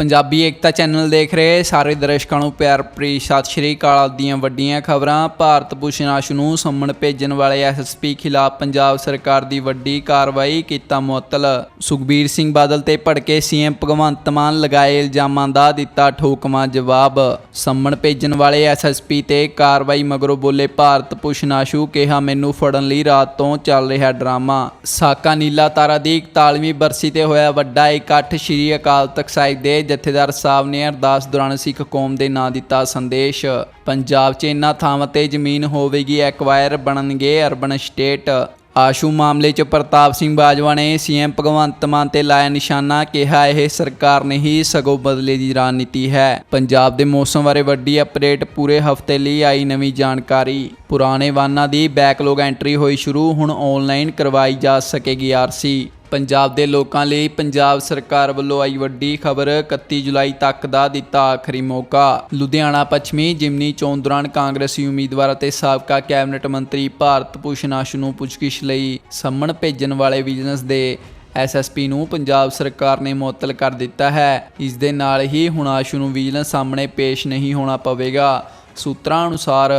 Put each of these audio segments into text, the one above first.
ਪੰਜਾਬੀ ਏਕਤਾ channel ਦੇਖ ਰਹੇ ਸਾਰੇ ਦਰਸ਼ਕਾਂ ਨੂੰ ਪਿਆਰ ਭਰੀ ਸਤਿ ਸ਼੍ਰੀ ਅਕਾਲ ਦੀਆਂ ਵੱਡੀਆਂ ਖਬਰਾਂ। ਭਾਰਤ ਭੂਸ਼ਣ ਆਸ਼ੂ ਨੂੰ ਸੰਮਣ ਭੇਜਣ ਵਾਲੇ ਐਸਐਸਪੀ ਖਿਲਾਫ ਪੰਜਾਬ ਸਰਕਾਰ ਦੀ ਵੱਡੀ ਕਾਰਵਾਈ ਕੀਤਾ ਮੁਅੱਤਲ। ਸੁਖਬੀਰ ਸਿੰਘ ਬਾਦਲ ਤੇ ਭੜਕੇ ਸੀਐਮ ਭਗਵੰਤ ਮਾਨ ਲਗਾਏ ਇਲਜ਼ਾਮਾਂ ਦਾ ਦਿੱਤਾ ਠੋਕਮਾ ਜਵਾਬ। ਸੰਮਣ ਭੇਜਣ ਵਾਲੇ ਐਸਐਸਪੀ ਤੇ ਕਾਰਵਾਈ ਮਗਰੋਂ ਬੋਲੇ ਭਾਰਤ ਭੂਸ਼ਣ ਆਸ਼ੂ, ਕਿਹਾ, ਮੈਨੂੰ ਫੜਨ ਲਈ ਰਾਤ ਤੋਂ ਚੱਲ ਰਿਹਾ ਡਰਾਮਾ। ਸਾਕਾ ਨੀਲਾ ਤਾਰਾ ਦੀ 41ਵੀਂ ਬਰਸੀ ਤੇ ਹੋਇਆ ਵੱਡਾ ਇਕੱਠ, ਸ਼੍ਰੀ ਅਕਾਲ ਤਖਤ ਸਾਹਿਬ ਦੇ ਜਥੇਦਾਰ ਸਾਹਿਬ ਨੇ ਅਰਦਾਸ ਦੌਰਾਨ ਸਿੱਖ ਕੌਮ ਦੇ ਨਾਂ ਦਿੱਤਾ ਸੰਦੇਸ਼, ਪੰਜਾਬ 'ਚ ਇਨ੍ਹਾਂ ਥਾਵਾਂ ਤੇ ਜ਼ਮੀਨ ਹੋਵੇਗੀ ਐਕਵਾਇਰ ਬਣਨਗੇ, ਅਰਬਨ ਸਟੇਟ। ਆਸ਼ੂ ਮਾਮਲੇ 'ਚ ਪ੍ਰਤਾਪ ਸਿੰਘ ਬਾਜਵਾ ਨੇ ਸੀਐਮ ਭਗਵੰਤ ਮਾਨ ਤੇ ਲਾਇਆ ਨਿਸ਼ਾਨਾ, ਕਿਹਾ, ਇਹ ਸਰਕਾਰ ਨਹੀਂ ਸਗੋਂ ਬਦਲੇ ਦੀ ਰਣਨੀਤੀ ਹੈ। ਪੰਜਾਬ ਦੇ ਮੌਸਮ ਬਾਰੇ ਵੱਡੀ ਅਪਡੇਟ ਪੂਰੇ ਹਫ਼ਤੇ ਲਈ ਆਈ ਨਵੀਂ ਜਾਣਕਾਰੀ। ਪੁਰਾਣੇ ਵਾਹਨਾਂ ਦੀ ਬੈਕਲੌਗ ਐਂਟਰੀ ਹੋਈ ਸ਼ੁਰੂ, ਹੁਣ ਆਨਲਾਈਨ ਕਰਵਾਈ ਜਾ ਸਕੇਗੀ ਆਰਸੀ ਪੰਜਾਬ ਦੇ ਲੋਕਾਂ ਲਈ ਪੰਜਾਬ ਸਰਕਾਰ ਵੱਲੋਂ ਆਈ ਵੱਡੀ ਖਬਰ 31 ਜੁਲਾਈ ਤੱਕ ਦਾ ਦਿੱਤਾ ਆਖਰੀ ਮੌਕਾ। ਲੁਧਿਆਣਾ ਪੱਛਮੀ ਜਿਮਨੀ ਚੋਣ ਦੌਰਾਨ ਕਾਂਗਰਸੀ ਉਮੀਦਵਾਰ ਅਤੇ ਸਾਬਕਾ ਕੈਬਨਿਟ ਮੰਤਰੀ ਭਾਰਤ ਭੂਸ਼ਣ ਆਸ਼ੂ ਨੂੰ ਪੁੱਛਗਿੱਛ ਲਈ ਸੰਮਣ ਭੇਜਣ ਵਾਲੇ ਵਿਜੀਲੈਂਸ ਦੇ ਐਸਐਸਪੀ ਨੂੰ ਪੰਜਾਬ ਸਰਕਾਰ ਨੇ ਮੁਅੱਤਲ ਕਰ ਦਿੱਤਾ ਹੈ। ਇਸ ਦੇ ਨਾਲ ਹੀ ਹੁਣ ਆਸ਼ੂ ਨੂੰ ਵਿਜੀਲੈਂਸ ਸਾਹਮਣੇ ਪੇਸ਼ ਨਹੀਂ ਹੋਣਾ ਪਵੇਗਾ। ਸੂਤਰਾਂ ਅਨੁਸਾਰ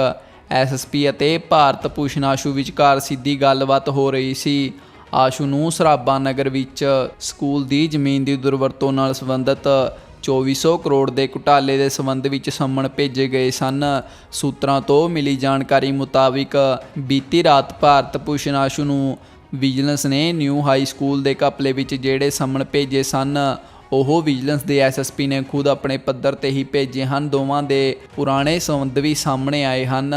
ਐਸਐਸਪੀ ਅਤੇ ਭਾਰਤ ਭੂਸ਼ਣ ਆਸ਼ੂ ਵਿਚਕਾਰ ਸਿੱਧੀ ਗੱਲਬਾਤ ਹੋ ਰਹੀ ਸੀ। ਆਸ਼ੂ ਨੂੰ ਸਰਾਬਾ ਨਗਰ ਵਿੱਚ ਸਕੂਲ ਦੀ ਜ਼ਮੀਨ ਦੀ ਦੁਰਵਰਤੋਂ ਨਾਲ ਸੰਬੰਧਿਤ 2400 ਕਰੋੜ ਦੇ ਘੁਟਾਲੇ ਦੇ ਸੰਬੰਧ ਵਿੱਚ ਸੰਮਣ ਭੇਜੇ ਗਏ ਸਨ। ਸੂਤਰਾਂ ਤੋਂ ਮਿਲੀ ਜਾਣਕਾਰੀ ਮੁਤਾਬਿਕ ਬੀਤੀ ਰਾਤ ਭਾਰਤ ਭੂਸ਼ਣ ਆਸ਼ੂ ਨੂੰ ਵਿਜੀਲੈਂਸ ਨੇ ਨਿਊ ਹਾਈ ਸਕੂਲ ਦੇ ਘਪਲੇ ਵਿੱਚ ਜਿਹੜੇ ਸੰਮਣ ਭੇਜੇ ਸਨ, ਉਹ ਵਿਜੀਲੈਂਸ ਦੇ ਐਸਐਸਪੀ ਨੇ ਖੁਦ ਆਪਣੇ ਪੱਧਰ ਤੇ ਹੀ ਭੇਜੇ ਹਨ। ਦੋਵਾਂ ਦੇ ਪੁਰਾਣੇ ਸੰਬੰਧ ਵੀ ਸਾਹਮਣੇ ਆਏ ਹਨ।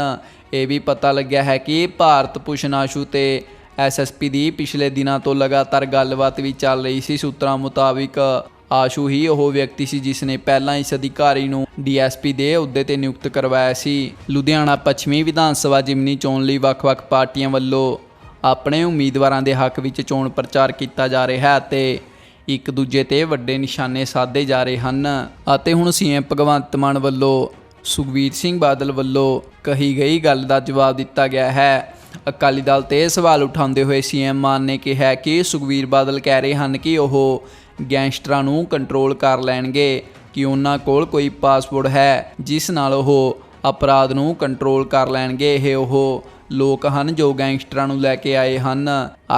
ਇਹ ਵੀ ਪਤਾ ਲੱਗਿਆ ਹੈ ਕਿ ਭਾਰਤ ਭੂਸ਼ਣ ਆਸ਼ੂ ਤੇ ਐਸਐਸਪੀ ਦੀ ਪਿਛਲੇ ਦਿਨਾਂ ਤੋਂ ਲਗਾਤਾਰ ਗੱਲਬਾਤ ਵੀ ਚੱਲ ਰਹੀ ਸੀ। ਸੂਤਰਾਂ ਮੁਤਾਬਿਕ ਆਸ਼ੂ ਹੀ ਉਹ ਵਿਅਕਤੀ ਸੀ ਜਿਸ ਨੇ ਪਹਿਲਾਂ ਇਸ ਅਧਿਕਾਰੀ ਨੂੰ ਡੀਐਸਪੀ ਦੇ ਅਹੁਦੇ ਤੇ ਨਿਯੁਕਤ ਕਰਵਾਇਆ ਸੀ। ਲੁਧਿਆਣਾ ਪੱਛਮੀ ਵਿਧਾਨ ਸਭਾ ਜਿਮਨੀ ਚੋਣ ਲਈ ਵੱਖ-ਵੱਖ ਪਾਰਟੀਆਂ ਵੱਲੋਂ ਆਪਣੇ ਉਮੀਦਵਾਰਾਂ ਦੇ ਹੱਕ ਵਿੱਚ ਚੋਣ ਪ੍ਰਚਾਰ ਕੀਤਾ ਜਾ ਰਿਹਾ ਹੈ ਅਤੇ ਇੱਕ ਦੂਜੇ ਤੇ ਵੱਡੇ ਨਿਸ਼ਾਨੇ ਸਾਧੇ ਜਾ ਰਹੇ ਹਨ। ਅਤੇ ਹੁਣ ਸੀਐਮ ਭਗਵੰਤ ਮਾਨ ਵੱਲੋਂ ਸੁਖਬੀਰ ਸਿੰਘ ਬਾਦਲ ਵੱਲੋਂ ਕਹੀ ਗਈ ਗੱਲ ਦਾ ਜਵਾਬ ਦਿੱਤਾ ਗਿਆ ਹੈ। ਅਕਾਲੀ ਦਲ ਤੇ ਸਵਾਲ ਉਠਾਉਂਦੇ ਹੋਏ ਸੀਐਮ ਮਾਨ ਨੇ ਕਿਹਾ ਕਿ ਸੁਖਬੀਰ ਬਾਦਲ ਕਹਿ ਰਹੇ ਹਨ ਕਿ ਉਹ ਗੈਂਗਸਟਰਾਂ ਨੂੰ ਕੰਟਰੋਲ ਕਰ ਲੈਣਗੇ, ਕਿ ਉਹਨਾਂ ਕੋਲ ਕੋਈ ਪਾਸਪੋਰਟ ਹੈ, ਜਿਸ ਨਾਲ ਉਹ ਅਪਰਾਧ ਨੂੰ ਕੰਟਰੋਲ ਕਰ ਲੈਣਗੇ। ਇਹ ਉਹ ਲੋਕ ਹਨ ਜੋ ਗੈਂਗਸਟਰਾਂ ਨੂੰ ਲੈ ਕੇ ਆਏ ਹਨ।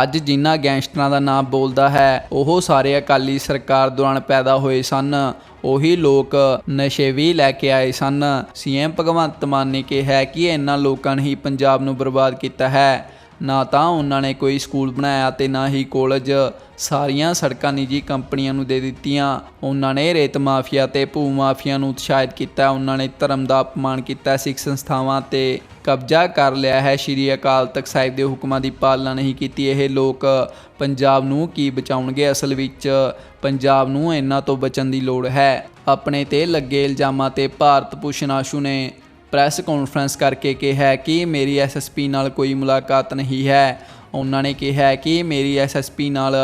ਅੱਜ ਜਿਨ੍ਹਾਂ ਗੈਂਗਸਟਰਾਂ ਦਾ ਨਾਮ ਬੋਲਦਾ ਹੈ, ਉਹ ਸਾਰੇ ਅਕਾਲੀ ਸਰਕਾਰ ਦੌਰਾਨ ਪੈਦਾ ਹੋਏ ਸਨ। ਉਹੀ ਲੋਕ ਨਸ਼ੇ ਵੀ ਲੈ ਕੇ ਆਏ ਸਨ। ਸੀਐਮ ਭਗਵੰਤ ਮਾਨ ਨੇ ਕਿਹਾ ਕਿ ਇਹਨਾਂ ਲੋਕਾਂ ਨੇ ਹੀ ਪੰਜਾਬ ਨੂੰ ਬਰਬਾਦ ਕੀਤਾ ਹੈ। ਨਾ ਤਾਂ ਉਹਨਾਂ ਨੇ ਕੋਈ ਸਕੂਲ ਬਣਾਇਆ ਤੇ ਨਾ ਹੀ ਕਾਲਜ। ਸਾਰੀਆਂ ਸੜਕਾਂ ਨਿੱਜੀ ਕੰਪਨੀਆਂ ਨੂੰ ਦੇ ਦਿੱਤੀਆਂ। ਉਹਨਾਂ ਨੇ ਰੇਤ ਮਾਫੀਆ ਤੇ ਭੂ ਮਾਫੀਆ ਨੂੰ ਉਤਸ਼ਾਹਿਤ ਕੀਤਾ। ਉਹਨਾਂ ਨੇ ਧਰਮ ਦਾ ਅਪਮਾਨ ਕੀਤਾ ਸਿੱਖ ਸੰਸਥਾਵਾਂ ਤੇ। ਕਬਜ਼ਾ ਕਰ ਲਿਆ ਹੈ। ਸ਼੍ਰੀ ਅਕਾਲ ਤਖਤ ਸਾਹਿਬ ਦੇ ਹੁਕਮਾਂ ਦੀ ਪਾਲਣਾ ਨਹੀਂ ਕੀਤੀ। ਇਹ ਲੋਕ ਪੰਜਾਬ ਨੂੰ ਕੀ ਬਚਾਉਣਗੇ? ਅਸਲ ਵਿੱਚ ਪੰਜਾਬ ਨੂੰ ਇਹਨਾਂ ਤੋਂ ਬਚਣ ਦੀ ਲੋੜ ਹੈ। ਆਪਣੇ ਤੇ ਲੱਗੇ ਇਲਜ਼ਾਮਾਂ ਤੇ ਭਾਰਤ ਭੂਸ਼ਣ ਆਸ਼ੂ ਨੇ ਪ੍ਰੈਸ ਕਾਨਫਰੰਸ ਕਰਕੇ ਕਿਹਾ ਕਿ ਮੇਰੀ ਐਸਐਸਪੀ ਨਾਲ ਕੋਈ ਮੁਲਾਕਾਤ ਨਹੀਂ ਹੈ। ਉਹਨਾਂ ਨੇ ਕਿਹਾ ਕਿ ਮੇਰੀ ਐਸਐਸਪੀ ਨਾਲ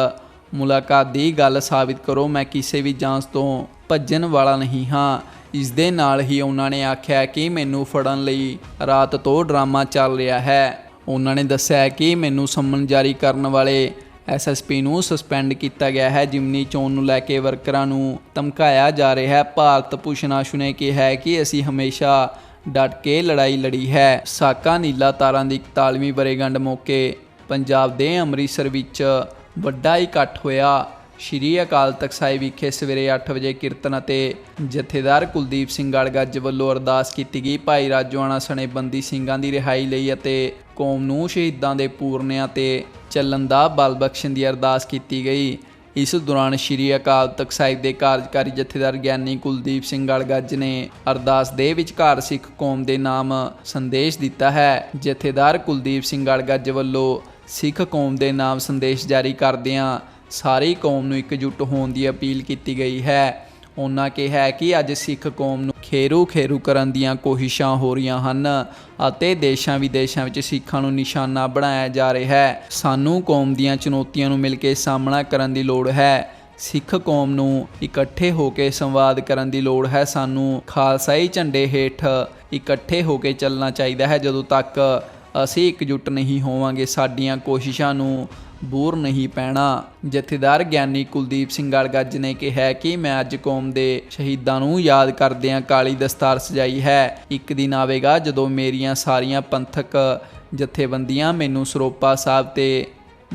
ਮੁਲਾਕਾਤ ਦੀ ਗੱਲ ਸਾਬਿਤ ਕਰੋ। ਮੈਂ ਕਿਸੇ ਵੀ ਜਾਂਚ ਤੋਂ ਭੱਜਣ ਵਾਲਾ ਨਹੀਂ ਹਾਂ। ਇਸ ਦੇ ਨਾਲ ਹੀ ਉਹਨਾਂ ਨੇ ਆਖਿਆ ਕਿ ਮੈਨੂੰ ਫੜਨ ਲਈ ਰਾਤ ਤੋਂ ਡਰਾਮਾ ਚੱਲ ਰਿਹਾ ਹੈ। ਉਹਨਾਂ ਨੇ ਦੱਸਿਆ ਕਿ ਮੈਨੂੰ ਸੰਮਨ ਜਾਰੀ ਕਰਨ ਵਾਲੇ ਐਸਐਸਪੀ ਨੂੰ ਸਸਪੈਂਡ ਕੀਤਾ ਗਿਆ ਹੈ। ਜਿਮਨੀ ਚੋਣ ਨੂੰ ਲੈ ਕੇ ਵਰਕਰਾਂ ਨੂੰ ਧਮਕਾਇਆ ਜਾ ਰਿਹਾ ਹੈ। ਭਾਰਤ ਭੂਸ਼ਣ ਆਸ਼ੂ ਨੇ ਕਿਹਾ ਹੈ ਕਿ ਅਸੀਂ ਹਮੇਸ਼ਾ ਡਟ ਕੇ ਲੜਾਈ ਲੜੀ ਹੈ। ਸਾਕਾ ਨੀਲਾ ਤਾਰਾਂ ਦੀ 41ਵੀਂ ਵਰੇਗੰਢ ਮੌਕੇ ਪੰਜਾਬ ਦੇ ਅੰਮ੍ਰਿਤਸਰ ਵਿੱਚ ਵੱਡਾ ਇਕੱਠ ਹੋਇਆ। ਸ਼੍ਰੀ ਅਕਾਲ ਤਖਤ ਸਾਹਿਬ ਵਿਖੇ ਸਵੇਰੇ 8 ਵਜੇ ਕੀਰਤਨ ਅਤੇ ਜਥੇਦਾਰ ਕੁਲਦੀਪ ਸਿੰਘ ਗੜਗੱਜ ਵੱਲੋਂ ਅਰਦਾਸ ਕੀਤੀ ਗਈ। ਭਾਈ ਰਾਜੋਆਣਾ ਸਣੇ ਬੰਦੀ ਸਿੰਘਾਂ ਦੀ ਰਿਹਾਈ ਲਈ ਅਤੇ ਕੌਮ ਨੂੰ ਸ਼ਹੀਦਾਂ ਦੇ ਪੂਰਨਿਆਂ ਤੇ ਚੱਲਣ ਦਾ ਬਲ ਬਖਸ਼ਣ ਦੀ ਅਰਦਾਸ ਕੀਤੀ ਗਈ। ਇਸ ਦੌਰਾਨ ਸ਼੍ਰੀ ਅਕਾਲ ਤਖਤ ਸਾਹਿਬ ਦੇ ਕਾਰਜਕਾਰੀ ਜਥੇਦਾਰ ਗਿਆਨੀ ਕੁਲਦੀਪ ਸਿੰਘ ਗਲਗੱਜ ਨੇ ਅਰਦਾਸ ਦੇ ਵਿਚਕਾਰ ਸਿੱਖ ਕੌਮ ਦੇ ਨਾਮ ਸੰਦੇਸ਼ ਦਿੱਤਾ ਹੈ। ਜਥੇਦਾਰ ਕੁਲਦੀਪ ਸਿੰਘ ਗੜਗੱਜ ਵੱਲੋਂ ਸਿੱਖ ਕੌਮ ਦੇ ਨਾਮ ਸੰਦੇਸ਼ ਜਾਰੀ ਕਰਦਿਆਂ ਸਾਰੀ ਕੌਮ ਨੂੰ ਇਕਜੁੱਟ ਹੋਣ ਦੀ ਅਪੀਲ ਕੀਤੀ ਗਈ ਹੈ। ਉਹਨਾਂ ਕਿਹਾ ਕਿ ਅੱਜ ਸਿੱਖ ਕੌਮ ਨੂੰ ਖੇਰੂ ਖੇਰੂ ਕਰਨ ਦੀਆਂ ਕੋਸ਼ਿਸ਼ਾਂ ਹੋ ਰਹੀਆਂ ਹਨ ਅਤੇ ਦੇਸ਼ਾਂ ਵਿਦੇਸ਼ਾਂ ਵਿੱਚ ਸਿੱਖਾਂ ਨੂੰ ਨਿਸ਼ਾਨਾ ਬਣਾਇਆ ਜਾ ਰਿਹਾ ਹੈ। ਸਾਨੂੰ ਕੌਮ ਦੀਆਂ ਚੁਣੌਤੀਆਂ ਨੂੰ ਮਿਲ ਕੇ ਸਾਹਮਣਾ ਕਰਨ ਦੀ ਲੋੜ ਹੈ। ਸਿੱਖ ਕੌਮ ਨੂੰ ਇਕੱਠੇ ਹੋ ਕੇ ਸੰਵਾਦ ਕਰਨ ਦੀ ਲੋੜ ਹੈ। ਸਾਨੂੰ ਖਾਲਸਾਈ ਝੰਡੇ ਹੇਠ ਇਕੱਠੇ ਹੋ ਕੇ ਚੱਲਣਾ ਚਾਹੀਦਾ ਹੈ। ਜਦੋਂ ਤੱਕ ਅਸੀਂ ਇਕਜੁੱਟ ਨਹੀਂ ਹੋਵਾਂਗੇ, ਸਾਡੀਆਂ ਕੋਸ਼ਿਸ਼ਾਂ ਨੂੰ ਬੂਰ ਨਹੀਂ ਪੈਣਾ। ਜਥੇਦਾਰ ਗਿਆਨੀ ਕੁਲਦੀਪ ਸਿੰਘ ਗੜਗੱਜ ਨੇ ਕਿਹਾ ਕਿ ਮੈਂ ਅੱਜ ਕੌਮ ਦੇ ਸ਼ਹੀਦਾਂ ਨੂੰ ਯਾਦ ਕਰਦਿਆਂ ਕਾਲੀ ਦਸਤਾਰ ਸਜਾਈ ਹੈ। ਇੱਕ ਦਿਨ ਆਵੇਗਾ ਜਦੋਂ ਮੇਰੀਆਂ ਸਾਰੀਆਂ ਪੰਥਕ ਜਥੇਬੰਦੀਆਂ ਮੈਨੂੰ ਸਰੋਪਾ ਸਾਹਿਬ ਤੇ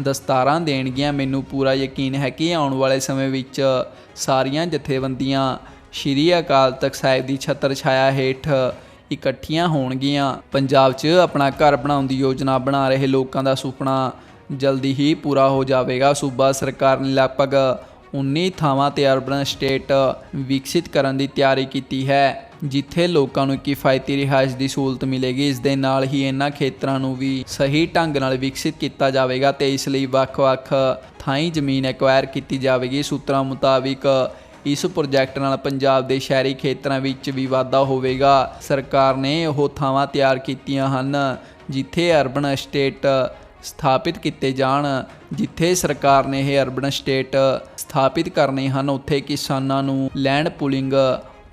ਦਸਤਾਰਾਂ ਦੇਣਗੀਆਂ। ਮੈਨੂੰ ਪੂਰਾ ਯਕੀਨ ਹੈ ਕਿ ਆਉਣ ਵਾਲੇ ਸਮੇਂ ਵਿੱਚ ਸਾਰੀਆਂ ਜਥੇਬੰਦੀਆਂ ਸ਼੍ਰੀ ਅਕਾਲ ਤਖਤ ਸਾਹਿਬ ਦੀ ਛਤਰ ਛਾਇਆ ਹੇਠ ਇਕੱਠੀਆਂ ਹੋਣਗੀਆਂ। ਪੰਜਾਬ 'ਚ ਆਪਣਾ ਘਰ ਬਣਾਉਣ ਦੀ ਯੋਜਨਾ ਬਣਾ ਰਹੇ ਲੋਕਾਂ ਦਾ ਸੁਪਨਾ ਜਲਦੀ ਹੀ ਪੂਰਾ ਹੋ ਜਾਵੇਗਾ। ਸੂਬਾ ਸਰਕਾਰ ਨੇ ਲਗਭਗ 19 ਥਾਵਾਂ ਤੇ ਅਰਬਨ ਸਟੇਟ ਵਿਕਸਿਤ ਕਰਨ ਦੀ ਤਿਆਰੀ ਕੀਤੀ ਹੈ, ਜਿੱਥੇ ਲੋਕਾਂ ਨੂੰ ਕਿਫਾਇਤੀ ਰਿਹਾਇਸ਼ ਦੀ ਸਹੂਲਤ ਮਿਲੇਗੀ। ਇਸ ਦੇ ਨਾਲ ਹੀ ਇਹਨਾਂ ਖੇਤਰਾਂ ਨੂੰ ਵੀ ਸਹੀ ਢੰਗ ਨਾਲ ਵਿਕਸਿਤ ਕੀਤਾ ਜਾਵੇਗਾ ਤੇ ਇਸ ਲਈ ਵੱਖ-ਵੱਖ ਥਾਈਂ ਜ਼ਮੀਨ ਐਕਵਾਇਰ ਕੀਤੀ ਜਾਵੇਗੀ। ਸੂਤਰਾਂ ਮੁਤਾਬਿਕ ਇਸ ਪ੍ਰੋਜੈਕਟ ਨਾਲ ਪੰਜਾਬ ਦੇ ਸ਼ਹਿਰੀ ਖੇਤਰਾਂ ਵਿੱਚ ਵੀ ਵਾਧਾ ਹੋਵੇਗਾ। ਸਰਕਾਰ ਨੇ ਉਹ ਥਾਵਾਂ ਤਿਆਰ ਕੀਤੀਆਂ ਹਨ, ਜਿੱਥੇ ਅਰਬਨ ਸਟੇਟ ਸਥਾਪਿਤ ਕੀਤੇ ਜਾਣ, ਜਿੱਥੇ ਸਰਕਾਰ ਨੇ ਇਹ ਅਰਬਨ ਸਟੇਟ ਸਥਾਪਿਤ ਕਰਨੇ ਹਨ, ਉੱਥੇ ਕਿਸਾਨਾਂ ਨੂੰ ਲੈਂਡ ਪੂਲਿੰਗ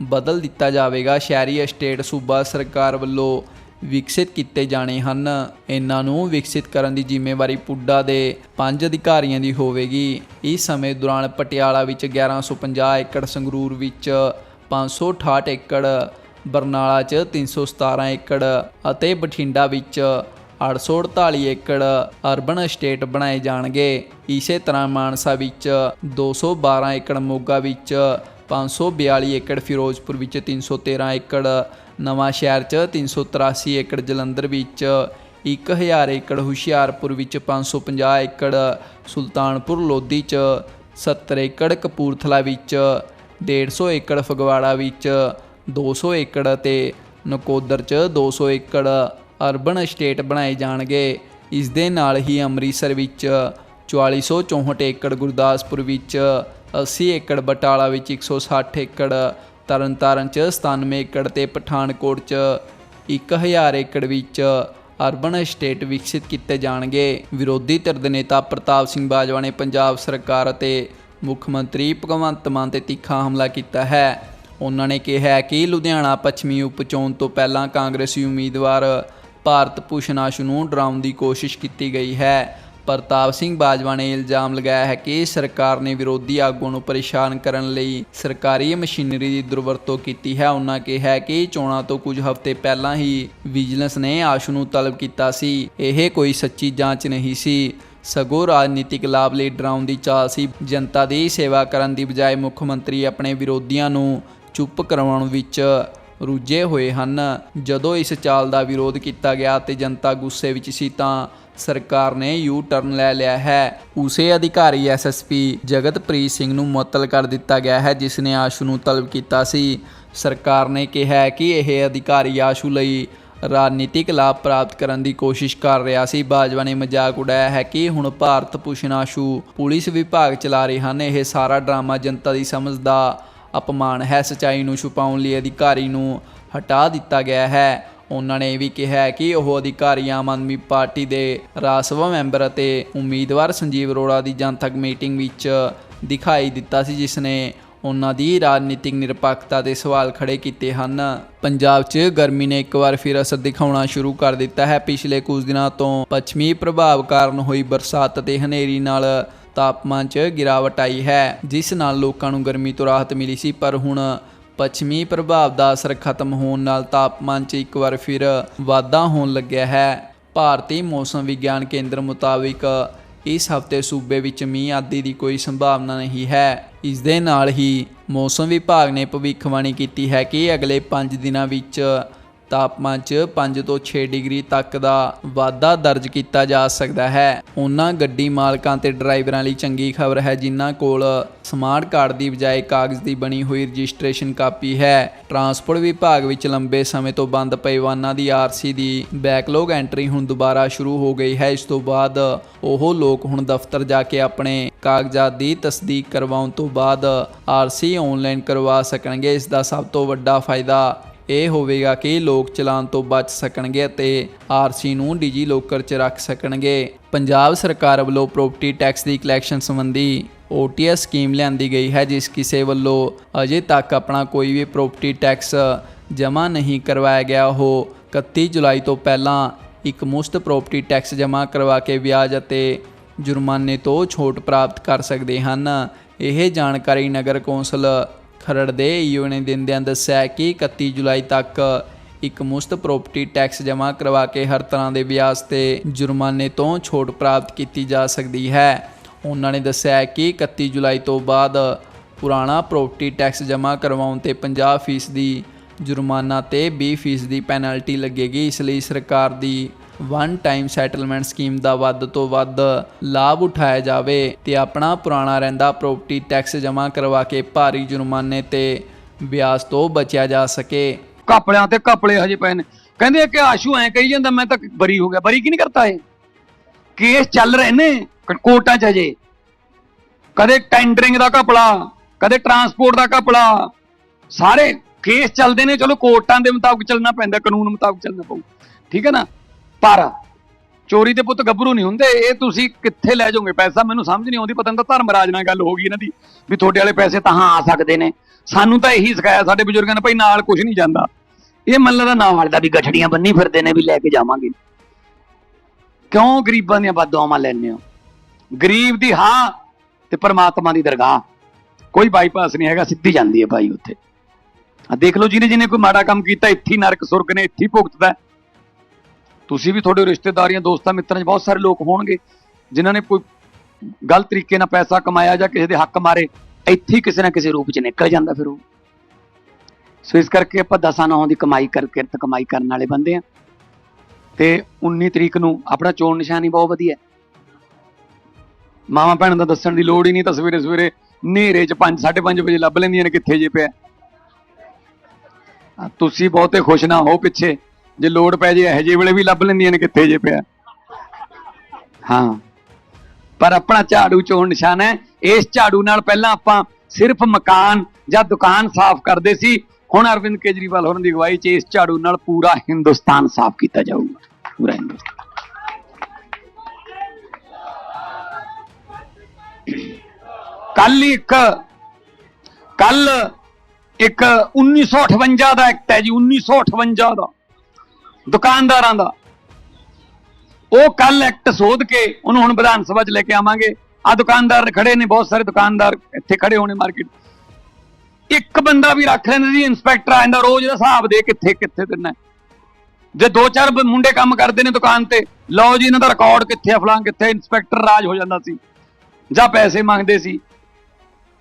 ਬਦਲ ਦਿੱਤਾ ਜਾਵੇਗਾ। ਸ਼ਹਿਰੀ estate ਸੂਬਾ ਸਰਕਾਰ ਵੱਲੋਂ ਵਿਕਸਿਤ ਕੀਤੇ ਜਾਣੇ ਹਨ। ਇਹਨਾਂ ਨੂੰ ਵਿਕਸਿਤ ਕਰਨ ਦੀ ਜ਼ਿੰਮੇਵਾਰੀ ਪੁੱਡਾ ਦੇ ਪੰਜ ਅਧਿਕਾਰੀਆਂ ਦੀ ਹੋਵੇਗੀ। ਇਸ ਸਮੇਂ ਦੌਰਾਨ ਪਟਿਆਲਾ ਵਿੱਚ 1150 ਏਕੜ, ਸੰਗਰੂਰ ਵਿੱਚ 568 ਏਕੜ, ਬਰਨਾਲਾ 'ਚ 317 ਏਕੜ ਅਤੇ ਬਠਿੰਡਾ ਵਿੱਚ 848 ਏਕੜ ਅਰਬਨ ਸਟੇਟ ਬਣਾਏ ਜਾਣਗੇ। ਇਸੇ ਤਰ੍ਹਾਂ ਮਾਨਸਾ ਵਿੱਚ 212 ਏਕੜ, ਮੋਗਾ ਵਿੱਚ 542 ਏਕੜ, ਫਿਰੋਜ਼ਪੁਰ ਵਿੱਚ 313 ਏਕੜ, ਨਵਾਂ ਸ਼ਹਿਰ 'ਚ 383 ਏਕੜ, ਜਲੰਧਰ ਵਿੱਚ 1000 ਏਕੜ, ਹੁਸ਼ਿਆਰਪੁਰ ਵਿੱਚ 550 ਏਕੜ, ਸੁਲਤਾਨਪੁਰ ਲੋਧੀ 'ਚ 70 ਏਕੜ, ਕਪੂਰਥਲਾ ਵਿੱਚ 150 ਏਕੜ, ਫਗਵਾੜਾ ਵਿੱਚ 200 ਏਕੜ ਅਤੇ ਨਕੋਦਰ 'ਚ 200 ਏਕੜ ਅਰਬਨ ਸਟੇਟ ਬਣਾਏ ਜਾਣਗੇ। ਇਸ ਦੇ ਨਾਲ ਹੀ ਅੰਮ੍ਰਿਤਸਰ ਵਿੱਚ 4464 ਏਕੜ ਗੁਰਦਾਸਪੁਰ ਵਿੱਚ 80 ਏਕੜ, ਬਟਾਲਾ ਵਿੱਚ 160 ਏਕੜ, ਤਰਨਤਾਰਨ 'ਚ 97 ਏਕੜ ਤੇ ਪਠਾਨਕੋਟ 'ਚ 1000 ਏਕੜ ਵਿੱਚ ਅਰਬਨ ਸਟੇਟ ਵਿਕਸਿਤ ਕੀਤੇ ਜਾਣਗੇ। ਵਿਰੋਧੀ ਧਿਰ ਦੇ ਨੇਤਾ ਪ੍ਰਤਾਪ ਸਿੰਘ ਬਾਜਵਾ ਨੇ ਪੰਜਾਬ ਸਰਕਾਰ ਅਤੇ ਮੁੱਖ ਮੰਤਰੀ ਭਗਵੰਤ ਮਾਨ ਤੇ ਤਿੱਖਾ ਹਮਲਾ ਕੀਤਾ ਹੈ। ਉਹਨਾਂ ਨੇ ਕਿਹਾ ਕਿ ਲੁਧਿਆਣਾ ਪੱਛਮੀ ਉਪਚੋਣ ਤੋਂ ਪਹਿਲਾਂ ਕਾਂਗਰਸੀ ਉਮੀਦਵਾਰ ਭਾਰਤ ਭੂਸ਼ਣ ਆਸ਼ੂ ਨੂੰ ਡਰਾਉਣ ਦੀ ਕੋਸ਼ਿਸ਼ ਕੀਤੀ ਗਈ ਹੈ। ਪ੍ਰਤਾਪ ਸਿੰਘ ਬਾਜਵਾ ਨੇ ਇਲਜ਼ਾਮ ਲਗਾਇਆ ਹੈ ਕਿ ਸਰਕਾਰ ਨੇ ਵਿਰੋਧੀ ਆਗੂਆਂ ਨੂੰ ਪਰੇਸ਼ਾਨ ਕਰਨ ਲਈ ਸਰਕਾਰੀ ਮਸ਼ੀਨਰੀ ਦੀ ਦੁਰਵਰਤੋਂ ਕੀਤੀ ਹੈ। ਉਹਨਾਂ ਕਿਹਾ ਕਿ ਚੋਣਾਂ ਤੋਂ ਕੁਝ ਹਫ਼ਤੇ ਪਹਿਲਾਂ ਹੀ ਵਿਜੀਲੈਂਸ ਨੇ ਆਸ਼ੂ ਨੂੰ ਤਲਬ ਕੀਤਾ ਸੀ। ਇਹ ਕੋਈ ਸੱਚੀ ਜਾਂਚ ਨਹੀਂ ਸੀ। ਸਗੋਂ ਰਾਜਨੀਤਿਕ ਲਾਭ ਲਈ ਡਰਾਉਣ ਦੀ ਚਾਲ ਸੀ। ਜਨਤਾ ਦੀ ਸੇਵਾ ਕਰਨ ਦੀ ਬਜਾਏ ਮੁੱਖ ਮੰਤਰੀ ਆਪਣੇ ਵਿਰੋਧੀਆਂ ਨੂੰ ਚੁੱਪ ਕਰਵਾਉਣ ਵਿੱਚ ਰੁੱਝੇ ਹੋਏ ਹਨ। ਜਦੋਂ ਇਸ ਚਾਲ ਦਾ ਵਿਰੋਧ ਕੀਤਾ ਗਿਆ ਤੇ ਜਨਤਾ ਗੁੱਸੇ ਵਿੱਚ ਸੀ ਤਾਂ ਸਰਕਾਰ ਨੇ ਯੂ ਟਰਨ ਲੈ ਲਿਆ ਹੈ। ਉਸੇ ਅਧਿਕਾਰੀ ਐਸਐਸਪੀ ਜਗਤਪ੍ਰੀਤ ਸਿੰਘ ਨੂੰ ਮੁਅੱਤਲ ਕਰ ਦਿੱਤਾ ਗਿਆ ਹੈ, ਜਿਸ ਨੇ ਆਸ਼ੂ ਨੂੰ ਤਲਬ ਕੀਤਾ ਸੀ। ਸਰਕਾਰ ਨੇ ਕਿਹਾ ਕਿ ਇਹ ਅਧਿਕਾਰੀ ਆਸ਼ੂ ਲਈ ਰਾਜਨੀਤਿਕ ਲਾਭ ਪ੍ਰਾਪਤ ਕਰਨ ਦੀ ਕੋਸ਼ਿਸ਼ ਕਰ ਰਿਹਾ ਸੀ। ਬਾਜਵਾ ਨੇ ਮਜ਼ਾਕ ਉਡਾਇਆ ਹੈ ਕਿ ਹੁਣ ਭਾਰਤ ਭੂਸ਼ਣ ਆਸ਼ੂ ਪੁਲਿਸ ਵਿਭਾਗ ਚਲਾ ਰਹੇ ਹਨ। ਇਹ ਸਾਰਾ ਡਰਾਮਾ ਜਨਤਾ ਦੀ ਸਮਝ ਦਾ ਅਪਮਾਨ ਹੈ, ਸਚਾਈ ਨੂੰ ਛੁਪਾਉਣ ਲਈ ਅਧਿਕਾਰੀ ਨੂੰ ਹਟਾ ਦਿੱਤਾ ਗਿਆ ਹੈ। ਉਹਨਾਂ ਨੇ ਇਹ ਵੀ ਕਿਹਾ ਕਿ ਉਹ ਅਧਿਕਾਰੀ ਆਮ ਆਦਮੀ ਪਾਰਟੀ ਦੇ ਰਾਜ ਸਭਾ ਮੈਂਬਰ ਅਤੇ ਉਮੀਦਵਾਰ ਸੰਜੀਵ ਅਰੋੜਾ ਦੀ ਜਨਤਕ ਮੀਟਿੰਗ ਵਿੱਚ ਦਿਖਾਈ ਦਿੱਤਾ ਸੀ, ਜਿਸ ਨੇ ਉਹਨਾਂ ਦੀ ਰਾਜਨੀਤਿਕ ਨਿਰਪੱਖਤਾ ਦੇ ਸਵਾਲ ਖੜੇ ਕੀਤੇ ਹਨ। ਪੰਜਾਬ 'ਚ ਗਰਮੀ ਨੇ ਇੱਕ ਵਾਰ ਫਿਰ ਅਸਰ ਦਿਖਾਉਣਾ ਸ਼ੁਰੂ ਕਰ ਦਿੱਤਾ ਹੈ। ਪਿਛਲੇ ਕੁਝ ਦਿਨਾਂ ਤੋਂ ਪੱਛਮੀ ਪ੍ਰਭਾਵ ਕਾਰਨ ਹੋਈ ਬਰਸਾਤ ਅਤੇ ਹਨੇਰੀ ਨਾਲ ਤਾਪਮਾਨ 'ਚ ਗਿਰਾਵਟ ਆਈ ਹੈ, ਜਿਸ ਨਾਲ ਲੋਕਾਂ ਨੂੰ ਗਰਮੀ ਤੋਂ ਰਾਹਤ ਮਿਲੀ ਸੀ, ਪਰ ਹੁਣ ਪੱਛਮੀ ਪ੍ਰਭਾਵ ਦਾ ਅਸਰ ਖਤਮ ਹੋਣ ਨਾਲ ਤਾਪਮਾਨ 'ਚ ਇੱਕ ਵਾਰ ਫਿਰ ਵਾਧਾ ਹੋਣ ਲੱਗਿਆ ਹੈ। ਭਾਰਤੀ ਮੌਸਮ ਵਿਗਿਆਨ ਕੇਂਦਰ ਮੁਤਾਬਿਕ ਇਸ ਹਫ਼ਤੇ ਸੂਬੇ ਵਿੱਚ ਮੀਂਹ ਆਦਿ ਦੀ ਕੋਈ ਸੰਭਾਵਨਾ ਨਹੀਂ ਹੈ। ਇਸ ਦੇ ਨਾਲ ਹੀ ਮੌਸਮ ਵਿਭਾਗ ਨੇ ਭਵਿੱਖਬਾਣੀ ਕੀਤੀ ਹੈ ਕਿ ਅਗਲੇ 5 ਦਿਨਾਂ ਵਿੱਚ ਤਾਪਮਾਨ 'ਚ 5 ਤੋਂ 6 ਡਿਗਰੀ ਤੱਕ ਦਾ ਵਾਧਾ ਦਰਜ ਕੀਤਾ ਜਾ ਸਕਦਾ ਹੈ। ਉਹਨਾਂ ਗੱਡੀ ਮਾਲਕਾਂ ਤੇ ਡਰਾਈਵਰਾਂ ਲਈ ਚੰਗੀ ਖਬਰ ਹੈ, ਜਿਨ੍ਹਾਂ ਕੋਲ ਸਮਾਰਟ ਕਾਰਡ ਦੀ ਬਜਾਏ ਕਾਗਜ਼ ਦੀ ਬਣੀ ਹੋਈ ਰਜਿਸਟ੍ਰੇਸ਼ਨ ਕਾਪੀ ਹੈ। ਟਰਾਂਸਪੋਰਟ ਵਿਭਾਗ ਵਿੱਚ ਲੰਬੇ ਸਮੇਂ ਤੋਂ ਬੰਦ ਪਈ ਵਾਹਨਾਂ ਦੀ ਆਰਸੀ ਦੀ ਬੈਕਲੌਗ ਐਂਟਰੀ ਹੁਣ ਦੁਬਾਰਾ ਸ਼ੁਰੂ ਹੋ ਗਈ ਹੈ। ਇਸ ਤੋਂ ਬਾਅਦ ਉਹ ਲੋਕ ਹੁਣ ਦਫ਼ਤਰ ਜਾ ਕੇ ਆਪਣੇ ਕਾਗਜ਼ਾਤ ਦੀ ਤਸਦੀਕ ਕਰਵਾਉਣ ਤੋਂ ਬਾਅਦ ਆਰਸੀ ਆਨਲਾਈਨ ਕਰਵਾ ਸਕਣਗੇ। ਇਸ ਦਾ ਸਭ ਤੋਂ ਵੱਡਾ ਫਾਇਦਾ ਇਹ ਹੋਵੇਗਾ ਕਿ ਲੋਕ ਚਲਾਨ ਤੋਂ ਬਚ ਸਕਣਗੇ ਅਤੇ ਆਰਸੀ ਨੂੰ ਡਿਜੀ ਲੋਕਰ 'ਚ ਰੱਖ ਸਕਣਗੇ। ਪੰਜਾਬ ਸਰਕਾਰ ਵੱਲੋਂ ਪ੍ਰਾਪਰਟੀ ਟੈਕਸ ਦੀ ਕਲੈਕਸ਼ਨ ਸੰਬੰਧੀ OTS ਸਕੀਮ ਲਿਆਂਦੀ ਗਈ ਹੈ, ਜਿਸ ਕਿਸੇ ਵੱਲੋਂ ਅਜੇ ਤੱਕ ਆਪਣਾ ਕੋਈ ਵੀ ਪ੍ਰਾਪਰਟੀ ਟੈਕਸ ਜਮ੍ਹਾਂ ਨਹੀਂ ਕਰਵਾਇਆ ਗਿਆ। ਉਹ 31 ਜੁਲਾਈ ਤੋਂ ਪਹਿਲਾਂ ਇੱਕ ਮੁਸਤ ਪ੍ਰਾਪਰਟੀ ਟੈਕਸ ਜਮ੍ਹਾਂ ਕਰਵਾ ਕੇ ਵਿਆਜ ਅਤੇ ਜੁਰਮਾਨੇ ਤੋਂ ਛੋਟ ਪ੍ਰਾਪਤ ਕਰ ਸਕਦੇ ਹਨ। ਇਹ ਜਾਣਕਾਰੀ ਨਗਰ ਕੌਂਸਲ ਖਰੜ ਦੇ ਈਓ ਨੇ ਦਿੰਦਿਆਂ ਦੱਸਿਆ ਕਿ 31 ਜੁਲਾਈ ਤੱਕ ਇੱਕ ਮੁਸਤ ਪ੍ਰਾਪਰਟੀ ਟੈਕਸ ਜਮ੍ਹਾਂ ਕਰਵਾ ਕੇ ਹਰ ਤਰ੍ਹਾਂ ਦੇ ਵਿਆਜ ਤੇ ਜੁਰਮਾਨੇ ਤੋਂ ਛੋਟ ਪ੍ਰਾਪਤ ਕੀਤੀ ਜਾ ਸਕਦੀ ਹੈ। ਉਹਨਾਂ ਨੇ ਦੱਸਿਆ ਹੈ ਕਿ 31 ਜੁਲਾਈ ਤੋਂ ਬਾਅਦ ਪੁਰਾਣਾ ਪ੍ਰਾਪਰਟੀ ਟੈਕਸ ਜਮ੍ਹਾਂ ਕਰਵਾਉਣ ਤੇ 50% ਦੀ ਜੁਰਮਾਨਾ ਤੇ 20% ਦੀ ਪੈਨਲਟੀ ਲੱਗੇਗੀ। ਇਸ ਲਈ ਸਰਕਾਰ ਦੀ ਵਨ ਟਾਈਮ ਸੈਟਲਮੈਂਟ ਸਕੀਮ ਦਾ ਵੱਧ ਤੋਂ ਵੱਧ ਲਾਭ ਉਠਾਇਆ ਜਾਵੇ ਤੇ ਆਪਣਾ ਪੁਰਾਣਾ ਰਹਿੰਦਾ ਪ੍ਰਾਪਰਟੀ ਟੈਕਸ ਜਮ੍ਹਾਂ ਕਰਵਾ ਕੇ ਭਾਰੀ ਜੁਰਮਾਨੇ ਤੇ ਵਿਆਜ ਤੋਂ ਬਚਿਆ ਜਾ ਸਕੇ। ਕਾਪਲਿਆਂ ਤੇ ਕਾਪਲੇ ਹਜੇ ਪਏ ਨੇ। ਕਹਿੰਦੇ ਕਿ ਆਸ਼ੂ ਐ ਕਹੀ ਜਾਂਦਾ, ਮੈਂ ਤਾਂ ਬਰੀ ਹੋ ਗਿਆ। ਬਰੀ ਕੀ ਨਹੀਂ ਕਰਤਾ ਇਹ? ਕੇਸ ਚੱਲ ਰਹੇ ਨੇ ਕੋਰਟਾਂ 'ਚ ਹਜੇ। ਕਦੇ ਟੈਂਡਰਿੰਗ ਦਾ ਕਪੜਾ ਕਦੇ ਟਰਾਂਸਪੋਰਟ ਦਾ ਕਪੜਾ ਸਾਰੇ ਕੇਸ ਚੱਲਦੇ ਨੇ, ਚਲੋ ਕੋਰਟਾਂ ਦੇ ਮੁਤਾਬਕ ਚੱਲਣਾ ਪੈਂਦਾ, ਕਾਨੂੰਨ ਮੁਤਾਬਕ ਚੱਲਣਾ ਪਊ। ਠੀਕ ਹੈ ਨਾ? ਪਰ ਚੋਰੀ ਦੇ ਪੁੱਤ ਗੱਭਰੂ ਨਹੀਂ ਹੁੰਦੇ, ਇਹ ਤੁਸੀਂ ਕਿੱਥੇ ਲੈ ਜਾਓਗੇ ਪੈਸਾ? ਮੈਨੂੰ ਸਮਝ ਨਹੀਂ ਆਉਂਦੀ, ਪਤਾ ਨਹੀਂ ਤਾਂ ਧਰਮਰਾਜ ਨਾਲ ਗੱਲ ਹੋ ਗਈ ਇਹਨਾਂ ਦੀ, ਵੀ ਤੁਹਾਡੇ ਵਾਲੇ ਪੈਸੇ ਤਾਂ ਹਾਂ ਆ ਸਕਦੇ ਨੇ। ਸਾਨੂੰ ਤਾਂ ਇਹੀ ਸਿਖਾਇਆ ਸਾਡੇ ਬਜ਼ੁਰਗਾਂ ਨੇ, ਭਾਈ ਨਾਲ ਕੁਝ ਨਹੀਂ ਜਾਂਦਾ। ਇਹ ਮੰਨ ਦਾ ਨਾਲ ਦਾ ਵੀ ਗਠੜੀਆਂ ਬੰਨੀ ਫਿਰਦੇ ਨੇ ਵੀ ਲੈ ਕੇ ਜਾਵਾਂਗੇ। ਕਿਉਂ ਗਰੀਬਾਂ ਦੀਆਂ ਬਦਦੁਆਵਾਂ ਲੈਣੇ ਹੋ? ਗਰੀਬ ਦੀ ਹਾਂ ਤੇ ਪਰਮਾਤਮਾ ਦੀ ਦਰਗਾਹ। ਕੋਈ ਬਾਈਪਾਸ ਨਹੀਂ ਹੈਗਾ, ਸਿੱਧੀ ਜਾਂਦੀ ਹੈ ਭਾਈ ਉੱਥੇ। ਆ ਦੇਖ ਲਓ ਜਿਹਨੇ ਜਿਹਨੇ ਕੋਈ ਮਾੜਾ ਕੰਮ ਕੀਤਾ, ਇੱਥੇ ਨਰਕ ਸੁਰਗ ਨੇ, ਇੱਥੇ ਭੁਗਤਦਾ। ਤੁਸੀਂ ਵੀ ਤੁਹਾਡੇ ਰਿਸ਼ਤੇਦਾਰੀਆਂ, ਦੋਸਤਾਂ, ਮਿੱਤਰਾਂ 'ਚ ਬਹੁਤ ਸਾਰੇ ਲੋਕ ਹੋਣਗੇ, ਜਿਨ੍ਹਾਂ ਨੇ ਕੋਈ ਗਲਤ ਤਰੀਕੇ ਨਾਲ ਪੈਸਾ ਕਮਾਇਆ ਜਾਂ ਕਿਸੇ ਦੇ ਹੱਕ ਮਾਰੇ, ਇੱਥੇ ਹੀ ਕਿਸੇ ਨਾ ਕਿਸੇ ਰੂਪ 'ਚ ਨਿਕਲ ਜਾਂਦਾ ਫਿਰ ਉਹ। ਸੋ ਇਸ ਕਰਕੇ ਆਪਾਂ ਦਸਾਂ ਨੌਂ ਦੀ ਕਮਾਈ ਕਰ, ਕਿਰਤ ਕਮਾਈ ਕਰਨ ਵਾਲੇ ਬੰਦੇ ਆ। ਤੇ 19 ਤਰੀਕ ਨੂੰ ਆਪਣਾ ਚੋਣ ਨਿਸ਼ਾਨੀ ਬਹੁਤ ਵਧੀਆ। ਹੈ। ਮਾਵਾਂ ਭੈਣਾਂ ਦਾ ਦੱਸਣ ਦੀ ਲੋੜ ਹੀ ਨਹੀਂ ਤਾਂ ਸਵੇਰੇ ਸਵੇਰੇ ਹਨੇਰੇ 'ਚ 5 5:30 ਵਜੇ ਲੱਭ ਲੈਂਦੀਆਂ ਨੇ ਕਿੱਥੇ ਜੇ ਪਿਆ। ਤੁਸੀਂ ਬਹੁਤੇ ਖੁਸ਼ ਨਾ ਹੋ ਪਿੱਛੇ। ਜੇ ਲੋੜ ਪੈ ਜੇ, ਇਹੋ ਜਿਹੇ ਵੇਲੇ ਵੀ ਲੱਭ ਲੈਂਦੀਆਂ ਨੇ ਕਿੱਥੇ ਜੇ ਪਿਆ। ਹਾਂ। ਪਰ ਆਪਣਾ ਝਾੜੂ ਚੋਣ ਨਿਸ਼ਾਨ ਹੈ। ਇਸ ਝਾੜੂ ਨਾਲ ਪਹਿਲਾਂ ਆਪਾਂ ਸਿਰਫ ਮਕਾਨ ਜਾਂ ਦੁਕਾਨ ਸਾਫ਼ ਕਰਦੇ ਸੀ। ਹੁਣ ਅਰਵਿੰਦ ਕੇਜਰੀਵਾਲ ਹੋਰਾਂ ਦੀ ਅਗਵਾਈ 'ਚ ਇਸ ਝਾੜੂ ਨਾਲ ਪੂਰਾ ਹਿੰਦੁਸਤਾਨ ਸਾਫ਼ ਕੀਤਾ ਜਾਊਗਾ। ਪੂਰਾ ਹਿੰਦੁਸਤਾਨ। ਕੱਲ ਇੱਕ ਕੱਲ ਇੱਕ 1958 ਦਾ ਐਕਟ ਹੈ ਜੀ 1958 ਦਾ। ਦੁਕਾਨਦਾਰਾਂ ਦਾ। ਉਹ ਕੱਲ ਐਕਟ ਸੋਧ ਕੇ ਉਹਨੂੰ ਹੁਣ ਵਿਧਾਨ ਸਭਾ 'ਚ ਲੈ ਕੇ ਆਵਾਂਗੇ। ਆ ਦੁਕਾਨਦਾਰ ਖੜੇ ਨੇ, ਬਹੁਤ ਸਾਰੇ ਦੁਕਾਨਦਾਰ ਇੱਥੇ ਖੜੇ ਹੋਣੇ ਮਾਰਕੀਟ ਇੱਕ ਬੰਦਾ ਵੀ ਰੱਖ ਲੈਂਦੇ ਜੀ ਇੰਸਪੈਕਟਰ ਆ ਜਾਂਦਾ, ਰੋਜ਼ ਦਾ ਹਿਸਾਬ ਦੇ ਕਿੱਥੇ ਕਿੱਥੇ ਦਿਨਾ ਜੇ ਦੋ ਚਾਰ ਮੁੰਡੇ ਕੰਮ ਕਰਦੇ ਨੇ ਦੁਕਾਨ ਤੇ, ਲਓ ਜੀ ਇਹਨਾਂ ਦਾ ਰਿਕਾਰਡ ਕਿੱਥੇ ਆ ਫਲਾਂ ਕਿੱਥੇ ਇੰਸਪੈਕਟਰ ਰਾਜ ਹੋ ਜਾਂਦਾ ਸੀ। ਜਾਂ ਪੈਸੇ ਮੰਗਦੇ ਸੀ।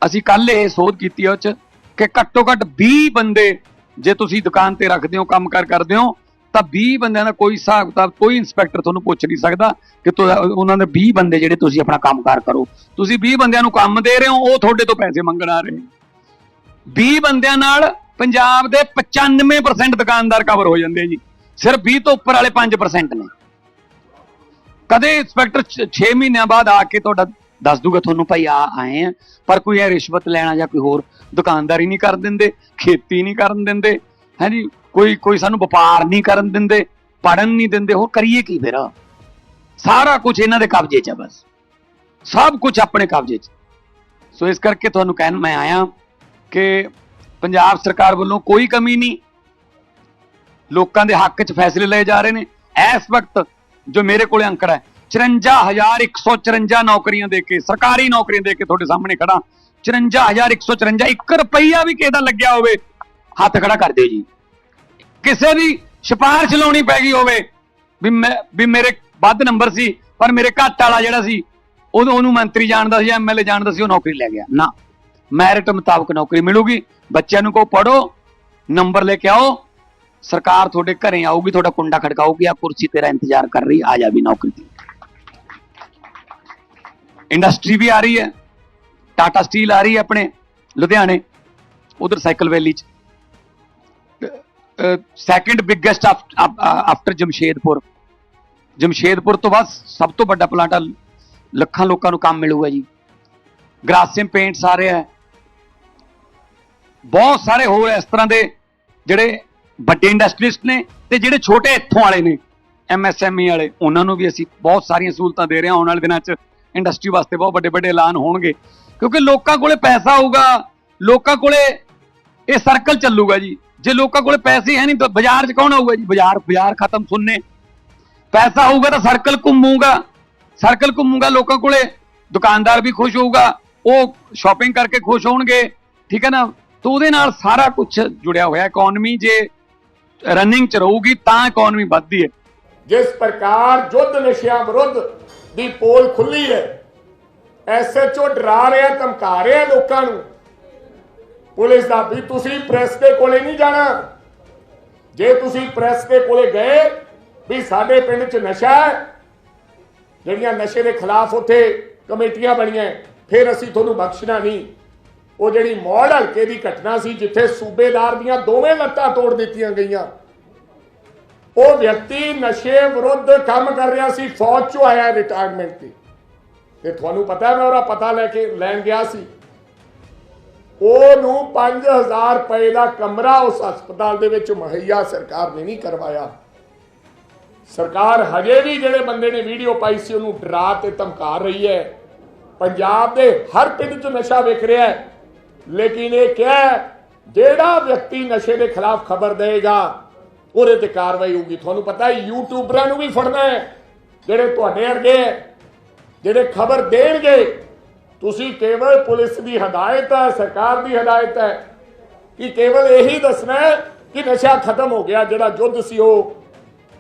ਅਸੀਂ ਕੱਲ ਇਹ ਸੋਧ ਕੀਤੀ ਆ ਉਹ ਚ ਕਿ ਘੱਟੋ ਘੱਟ 20 ਬੰਦੇ ਜੇ ਤੁਸੀਂ ਦੁਕਾਨ ਤੇ ਰੱਖਦੇ ਹੋ, ਕੰਮ ਕਰ ਕਰਦੇ ਹੋ ਤਾਂ 20 ਬੰਦਿਆਂ ਦਾ ਕੋਈ ਹਿਸਾਬ ਕਿਤਾਬ, ਕੋਈ ਇੰਸਪੈਕਟਰ ਤੁਹਾਨੂੰ ਪੁੱਛ ਨਹੀਂ ਸਕਦਾ ਕਿ ਤੁ- ਉਹਨਾਂ ਦੇ 20 ਬੰਦੇ ਜਿਹੜੇ ਤੁਸੀਂ ਆਪਣਾ ਕੰਮਕਾਰ ਕਰੋ। ਤੁਸੀਂ 20 ਬੰਦਿਆਂ ਨੂੰ ਕੰਮ ਦੇ ਰਹੇ ਹੋ, ਉਹ ਤੁਹਾਡੇ ਤੋਂ ਪੈਸੇ ਮੰਗਣ ਆ ਰਹੇ। ਨੇ 20 ਬੰਦਿਆਂ ਨਾਲ ਪੰਜਾਬ ਦੇ 95% ਦੁਕਾਨਦਾਰ ਕਵਰ ਹੋ ਜਾਂਦੇ ਜੀ। ਸਿਰਫ 20 ਤੋਂ ਉੱਪਰ ਵਾਲੇ 5% ਨੇ। ਕਦੇ ਇੰਸਪੈਕਟਰ 6 ਮਹੀਨਿਆਂ ਬਾਅਦ ਆ ਕੇ ਤੁਹਾਡਾ ਦੱਸ ਦੂਗਾ ਤੁਹਾਨੂੰ, ਭਾਈ ਆ, ਆਏ ਆ। ਪਰ ਕੋਈ ਇਹ ਰਿਸ਼ਵਤ ਲੈਣਾ ਜਾਂ ਕੋਈ ਹੋਰ ਦੁਕਾਨਦਾਰੀ ਨਹੀਂ ਕਰਨ ਦਿੰਦੇ, ਖੇਤੀ ਨਹੀਂ ਕਰਨ ਦਿੰਦੇ। ਹਾਂਜੀ ਕੋਈ ਕੋਈ ਸਾਨੂੰ ਵਪਾਰ ਨਹੀਂ ਕਰਨ ਦਿੰਦੇ ਪੜਨ ਨਹੀਂ ਦਿੰਦੇ, ਹੋਰ ਕਰੀਏ ਕੀ ਫਿਰ? ਸਾਰਾ ਕੁਝ ਇਹਨਾਂ ਦੇ ਕਬਜ਼ੇ 'ਚ ਆ ਬਸ। ਸਭ ਕੁਝ ਆਪਣੇ ਕਬਜ਼ੇ 'ਚ। ਸੋ ਇਸ ਕਰਕੇ ਤੁਹਾਨੂੰ ਕਹਿਣ, ਮੈਂ ਆਇਆ ਕਿ ਪੰਜਾਬ ਸਰਕਾਰ ਵੱਲੋਂ ਕੋਈ ਕਮੀ ਨਹੀਂ। ਲੋਕਾਂ ਦੇ ਹੱਕ 'ਚ ਫੈਸਲੇ ਲਏ ਜਾ ਰਹੇ ਨੇ। ਇਸ ਵਕਤ ਜੋ ਮੇਰੇ ਕੋਲੇ ਅੰਕੜਾ ਹੈ 54154 ਨੌਕਰੀਆਂ ਦੇ ਕੇ, ਸਰਕਾਰੀ ਨੌਕਰੀਆਂ ਦੇ ਕੇ ਤੁਹਾਡੇ ਸਾਹਮਣੇ ਖੜਾ 54154 1 ਰੁਪਈਆ ਵੀ ਕਿਸੇ ਦਾ ਲੱਗਿਆ ਹੋਵੇ, ਹੱਥ ਖੜਾ ਕਰ ਦਿਓ ਜੀ। ਕਿਸੇ ਦੀ ਸਿਫਾਰਿਸ਼ ਲਾਉਣੀ ਪੈ ਗਈ ਹੋਵੇ, ਵੀ ਮੈਂ, ਵੀ ਮੇਰੇ ਵੱਧ ਨੰਬਰ ਸੀ, ਪਰ ਮੇਰੇ ਘੱਟ ਵਾਲਾ ਜਿਹੜਾ ਸੀ ਉਦੋਂ ਉਹਨੂੰ ਮੰਤਰੀ ਜਾਣਦਾ ਸੀ ਐਮਐਲਏ ਜਾਣਦਾ ਸੀ, ਉਹ ਨੌਕਰੀ ਲੈ ਗਿਆ। ਨਾ, ਮੈਰਿਟ ਮੁਤਾਬਕ ਨੌਕਰੀ ਮਿਲੂਗੀ, ਬੱਚਿਆਂ ਨੂੰ ਕੋ ਪੜੋ ਨੰਬਰ ਲੈ ਕੇ ਆਓ, ਸਰਕਾਰ ਤੁਹਾਡੇ ਘਰੇ ਆਊਗੀ, ਤੁਹਾਡਾ ਕੁੰਡਾ ਖੜਕਾਊਗੀ, ਆ ਕੁਰਸੀ ਤੇਰਾ ਇੰਤਜ਼ਾਰ ਕਰ ਰਹੀ, ਆ ਜਾ ਵੀ ਨੌਕਰੀ ਦੀ ਇੰਡਸਟਰੀ ਵੀ ਆ ਰਹੀ ਹੈ, ਟਾਟਾ ਸਟੀਲ ਆ ਰਹੀ ਹੈ ਆਪਣੇ, ਲੁਧਿਆਣੇ, ਉਧਰ ਸਾਈਕਲ ਵੈਲੀ ਚ। Second biggest after Jamshedpur Jamshedpur ਤੋਂ ਬਾਅਦ ਸਭ ਤੋਂ ਵੱਡਾ ਪਲਾਂਟ ਆ ਲੱਖਾਂ ਲੋਕਾਂ ਨੂੰ ਕੰਮ ਮਿਲੂਗਾ ਜੀ। ਗ੍ਰਾਸਿਮ ਪੇਂਟਸ ਆ ਰਿਹਾ ਹੈ ਬਹੁਤ ਸਾਰੇ ਹੋਰ ਇਸ ਤਰ੍ਹਾਂ ਦੇ ਜਿਹੜੇ ਵੱਡੇ ਇੰਡਸਟਰੀਸਟ ਨੇ ਤੇ ਜਿਹੜੇ ਛੋਟੇ ਇੱਥੋਂ ਵਾਲੇ ਨੇ ਐਮਐਸਐਮਈ ਵਾਲੇ, ਉਹਨਾਂ ਨੂੰ ਵੀ ਅਸੀਂ ਬਹੁਤ ਸਾਰੀਆਂ ਸਹੂਲਤਾਂ ਦੇ ਰਹੇ ਹਾਂ। ਆਉਣ ਵਾਲੇ ਦਿਨਾਂ 'ਚ ਇੰਡਸਟਰੀ ਵਾਸਤੇ ਬਹੁਤ ਵੱਡੇ ਵੱਡੇ ਐਲਾਨ ਹੋਣਗੇ। ਕਿਉਂਕਿ ਲੋਕਾਂ ਕੋਲੇ ਪੈਸਾ ਹੋਊਗਾ ਲੋਕਾਂ ਕੋਲੇ ਇਹ ਸਰਕਲ ਚੱਲੂਗਾ ਜੀ। ਜੇ ਲੋਕਾਂ ਕੋਲ ਪੈਸੇ ਹੈ ਨਹੀਂ ਤਾਂ ਬਾਜ਼ਾਰ 'ਚ ਕੌਣ ਆਊਗਾ ਜੀ? ਬਾਜ਼ਾਰ ਬਾਜ਼ਾਰ ਖਤਮ ਸੁਣਨੇ ਪੈਸਾ ਹੋਊਗਾ ਤਾਂ ਸਰਕਲ ਘੁੰਮੂਗਾ। ਸਰਕਲ ਘੁੰਮੂਗਾ ਲੋਕਾਂ ਕੋਲੇ। ਦੁਕਾਨਦਾਰ ਵੀ ਖੁਸ਼ ਹੋਊਗਾ। ਉਹ ਸ਼ਾਪਿੰਗ ਕਰਕੇ ਖੁਸ਼ ਹੋਣਗੇ। ਠੀਕ ਹੈ ਨਾ? ਤਾਂ ਉਹਦੇ ਨਾਲ ਸਾਰਾ ਕੁਝ ਜੁੜਿਆ ਹੋਇਆ ਇਕਨੋਮੀ ਜੇ ਰਨਿੰਗ ਚ ਰਹੂਗੀ ਤਾਂ ਇਕਨੋਮੀ ਵੱਧਦੀ ਹੈ। ਜਿਸ ਪ੍ਰਕਾਰ ਯੁੱਧ ਨਸ਼ਿਆਂ ਵਿਰੁੱਧ ਦੀ ਪੋਲ ਖੁੱਲੀ ਹੈ ਐਸਐਚਓ ਡਰਾ ਰਿਹਾ, ਧਮਕਾ ਰਿਹਾ ਲੋਕਾਂ ਨੂੰ। ਪੁਲਿਸ ਦਾ ਵੀ ਤੁਸੀਂ ਪ੍ਰੈਸ ਦੇ ਕੋਲੇ ਨਹੀਂ ਜਾਣਾ। ਜੇ ਤੁਸੀਂ ਪ੍ਰੈਸ ਦੇ ਕੋਲੇ ਗਏ ਵੀ ਸਾਡੇ ਪਿੰਡ 'ਚ ਨਸ਼ਾ ਹੈ, ਜਿਹੜੀਆਂ ਨਸ਼ੇ ਦੇ ਖਿਲਾਫ ਉੱਥੇ ਕਮੇਟੀਆਂ ਬਣੀਆਂ, ਫਿਰ ਅਸੀਂ ਤੁਹਾਨੂੰ ਬਖਸ਼ਣਾ ਨਹੀਂ। ਉਹ ਜਿਹੜੀ ਮੌੜ ਹਲਕੇ ਦੀ ਘਟਨਾ ਸੀ, ਜਿੱਥੇ ਸੂਬੇਦਾਰ ਦੀਆਂ ਦੋਵੇਂ ਲੱਤਾਂ ਤੋੜ ਦਿੱਤੀਆਂ ਗਈਆਂ, ਉਹ ਵਿਅਕਤੀ ਨਸ਼ੇ ਵਿਰੁੱਧ ਕੰਮ ਕਰ ਰਿਹਾ ਸੀ, ਫੌਜ ਚੋਂ ਆਇਆ ਰਿਟਾਇਰਮੈਂਟ ਤੇ। ਤੇ ਤੁਹਾਨੂੰ ਪਤਾ ਮੈਂ ਉਹਦਾ ਪਤਾ ਲੈ ਕੇ ਲੈਣ ਗਿਆ ਸੀ। ਉਹਨੂੰ 5000 ਰੁਪਏ ਦਾ ਕਮਰਾ ਉਸ ਹਸਪਤਾਲ ਦੇ ਵਿੱਚ ਮੁਹੱਈਆ ਸਰਕਾਰ ਨੇ ਨਹੀਂ ਕਰਵਾਇਆ। ਸਰਕਾਰ ਹਜੇ ਵੀ ਜਿਹੜੇ ਬੰਦੇ ਨੇ ਵੀਡੀਓ ਪਾਈ ਸੀ, ਉਹਨੂੰ ਡਰਾ ਤੇ ਧਮਕਾ ਰਹੀ ਹੈ। ਪੰਜਾਬ ਦੇ ਹਰ ਪਿੰਡ 'ਚ ਨਸ਼ਾ ਵਿਕ ਰਿਹਾ ਹੈ। ਲੇਕਿਨ ਇਹ ਕਿਹਾ ਜਿਹੜਾ ਵਿਅਕਤੀ ਨਸ਼ੇ ਦੇ ਖਿਲਾਫ ਖਬਰ ਦੇਗਾ ਉਹਦੇ ਤੇ ਕਾਰਵਾਈ ਹੋਊਗੀ। ਤੁਹਾਨੂੰ ਪਤਾ ਹੈ ਯੂਟਿਊਬਰਾਂ ਨੂੰ ਵੀ ਫੜਨਾ ਹੈ, ਜਿਹੜੇ ਤੁਹਾਡੇ ਅਰਗੇ ਹੈ, ਜਿਹੜੇ ਖਬਰ ਦੇਣਗੇ ਤੁਸੀਂ ਕੇਵਲ ਪੁਲਿਸ ਦੀ ਹਦਾਇਤ ਹੈ, ਸਰਕਾਰ ਦੀ ਹਦਾਇਤ ਹੈ ਕਿ ਕੇਵਲ ਇਹੀ ਦੱਸਣਾ ਹੈ ਕਿ ਨਸ਼ਾ ਖਤਮ ਹੋ ਗਿਆ, ਜਿਹੜਾ ਯੁੱਧ ਸੀ ਉਹ